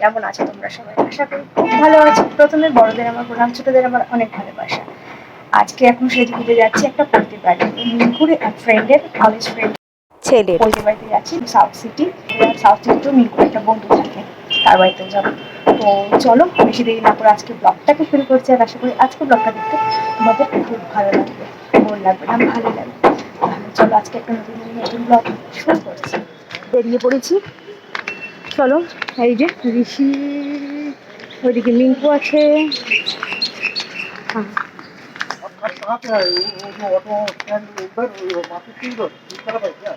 কেমন আছো তোমরা সবাই? আশা করি খুব ভালো আছো। প্রথমে বড়দের আমার প্রণাম ছোটদের আমার অনেক ভালোবাসা। আজকে এখন সেজে যাচ্ছি একটা এক ফ্রেন্ডের কলেজ ফ্রেন্ড ছেলে। পড়তে বাড়িতে যাচ্ছি সাউথ সিটি সাউথ সিটি তো একটা বন্ধু থাকে তার বাড়িতেও যাব। তো চলো বেশি দেরি না করে আজকে ব্লগটাকে শুরু করছি আর আশা করি আজকে ব্লগটা দেখতে তোমাদের খুব ভালো লাগবে। বোর লাগবে না ভালো লাগবে তাহলে চলো আজকে একটা নতুন নতুন ব্লগ শুরু করছি বেরিয়ে পড়েছি চলো এই যে ঋষি ওইদিকে মিঙ্কু আছে হ্যাঁ, कहाँ पे है वो वो जो ऑटो स्टैंड उधर वो मार्केट की उधर इस तरफ है क्या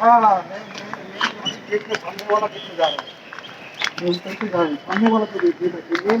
हाँ हाँ नहीं नहीं नहीं गेट के सामने वाला गेट में जा रहा है उस तरफ से जा रहे हैं सामने वाला तो गेट गेट है मेन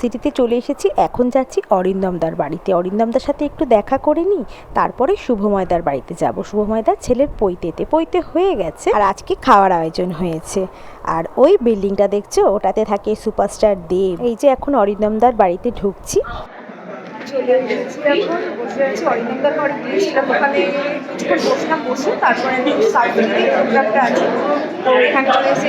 সিটিতে চলে এসেছি, এখন যাচ্ছি অরিন্দমদার বাড়িতে। অরিন্দমদার সাথে একটু দেখা করে নিই, তারপরে শুভময়দার বাড়িতে যাব। শুভময়দার ছেলের পৈতেতে, পৈতে হয়ে গেছে আর আজকে খাওয়ার আয়োজন হয়েছে। আর ওই বিল্ডিংটা দেখছ? ওটাতে থাকে সুপারস্টার দেব। এই যে এখন অরিন্দমদার বাড়িতে ঢুকছি। চলে এসেছি এখন, বসে আছি অরিন্দমদার ঘরে গিয়েছিলাম ওখানে বসলাম, বসে তারপরে প্রোগ্রামটা আছে। তো এখানে চলে এসে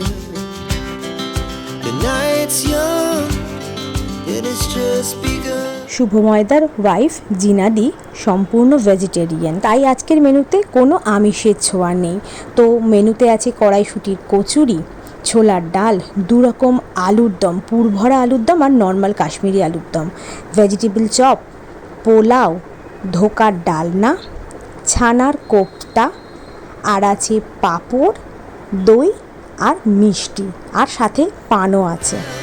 Begun. শুভময়দার ওয়াইফ জিনাদি সম্পূর্ণ ভেজিটেরিয়ান তাই আজকের মেনুতে কোনো আমিষের ছোঁয়া নেই। তো মেনুতে আছে কড়াইশুটির কচুরি, ছোলার ডাল দু রকম আলুর দম, পুরভরা আলুর দম আর নর্মাল কাশ্মীরি আলুর দম। ভেজিটেবল চপ পোলাও, ধোকার ডালনা, ছানার কোপ্তা, আর আছে পাঁপড়, দই আর মিষ্টি। আর সাথে পানও আছে।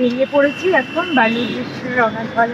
বেরিয়ে পড়েছি এখন বালির রওনা দেওয়া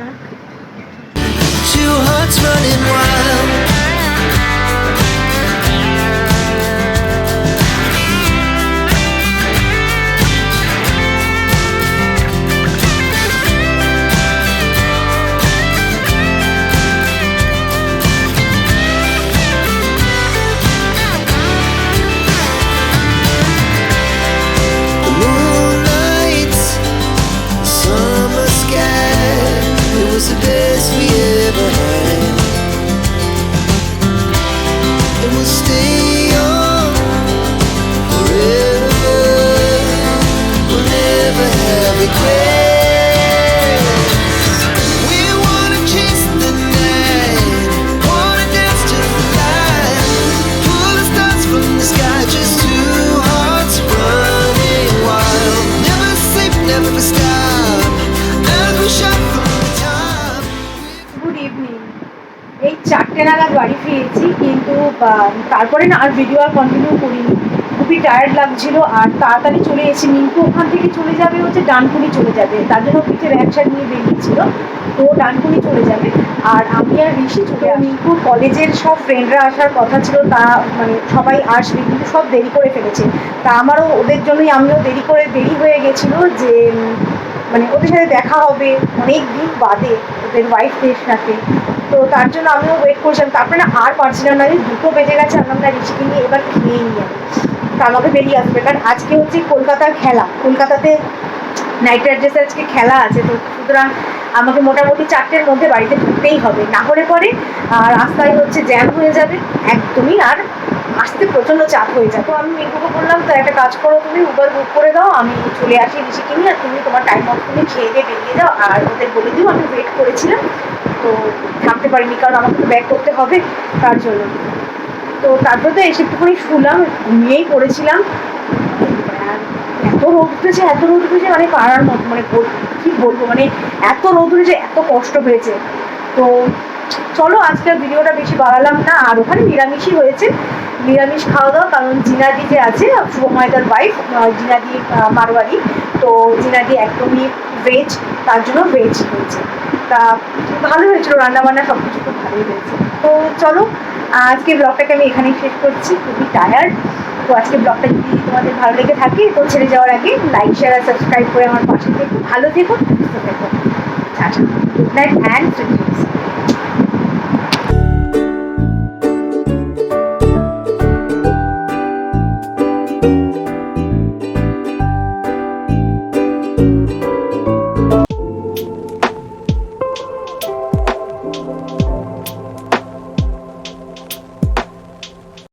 তারপরে না আর ভিডিও আর কন্টিনিউ করিনি। খুবই টায়ার্ড লাগছিল আর তাড়াতাড়ি চলে এসেছি। মিঙ্কু ওখান থেকে চলে যাবে হচ্ছে ডানকুনি চলে যাবে। তার জন্য কিছু ব্যাগসার নিয়ে বেরিয়েছিল তো ডানকুনি চলে যাবে। আর আমি আর ঋষি চলে মিঙ্কু কলেজের সব ফ্রেন্ডরা আসার কথা ছিল তা মানে সবাই আসবে কিন্তু সব দেরি করে ফেলেছে। তা আমারও ওদের জন্যই আমিও দেরি করে দেরি হয়ে গেছিল যে মানে ওদের সাথে দেখা হবে অনেক দিন বাদে ওদের ওয়াইফ সাথে তো তার জন্য আমিও ওয়েট করছিলাম। তারপরে না আর পারছিলাম না, যে দুটো বেজে গেছে, আমরা না ঋষিকে নিয়ে এবার খেয়ে নিয়ে তো আমাকে বেরিয়ে আসবে। কারণ আজকে হচ্ছে কলকাতার খেলা। কলকাতাতে নাইট রাইডার্সের আজকে খেলা আছে। তো সুতরাং আমাকে মোটামুটি চারটের মধ্যে বাড়িতে ঢুকতেই হবে। না হলে পরে আর রাস্তায় হচ্ছে জ্যাম হয়ে যাবে। একদমই আর আসতে প্রচণ্ড চাপ হয়ে যাবে তো আমি মিঙ্কুকে বললাম তো একটা কাজ করো তুমি উবার বুক করে দাও, আমি চলে আসি ঋষিকে নিয়ে আর তুমি তোমার টাইম মতো তুমি খেয়ে দিয়ে বেরিয়ে দাও আর ওদের বলে দিও, আমি ওয়েট করেছিলাম। তো থাকতে পারিনি, কারণ আমাকে তো ব্যাক করতে হবে তার জন্য। তো তারপর তো এসে একটুখানি শুলাম, ঘুমিয়েই পড়েছিলাম। এত রোদ উঠেছে এত রোদ উঠেছে মানে পাড়ার মতো মানে কি বলব মানে এত রোদ উঠেছে এত কষ্ট হয়েছে। তো চলো আজকে ভিডিওটা বেশি বাড়ালাম না, আর ওখানে নিরামিষই হয়েছে। নিরামিষ খাওয়া দাওয়া, কারণ জিনাদি যে আছে শুভময়দার ওয়াইফ জিনাদি মারোয়ারি তো জিনাদি একদমই ভেজ তার জন্য ভেজ হয়েছে। তা ভালো হয়েছিল, রান্নাবান্না সব কিছু খুব ভালোই হয়েছে। তো চলো, আজকে ব্লগটাকে আমি এখানেই শেষ করছি, খুবই টায়ার্ড তো আজকে ব্লগটা যদি তোমাদের ভালো লেগে থাকে, তো ছেড়ে যাওয়ার আগে লাইক শেয়ার আর সাবস্ক্রাইব করে আমার পাশে থেকে ভালো থেকো, সুস্থ থেকো। আচ্ছা গুড নাইট অ্যান্ড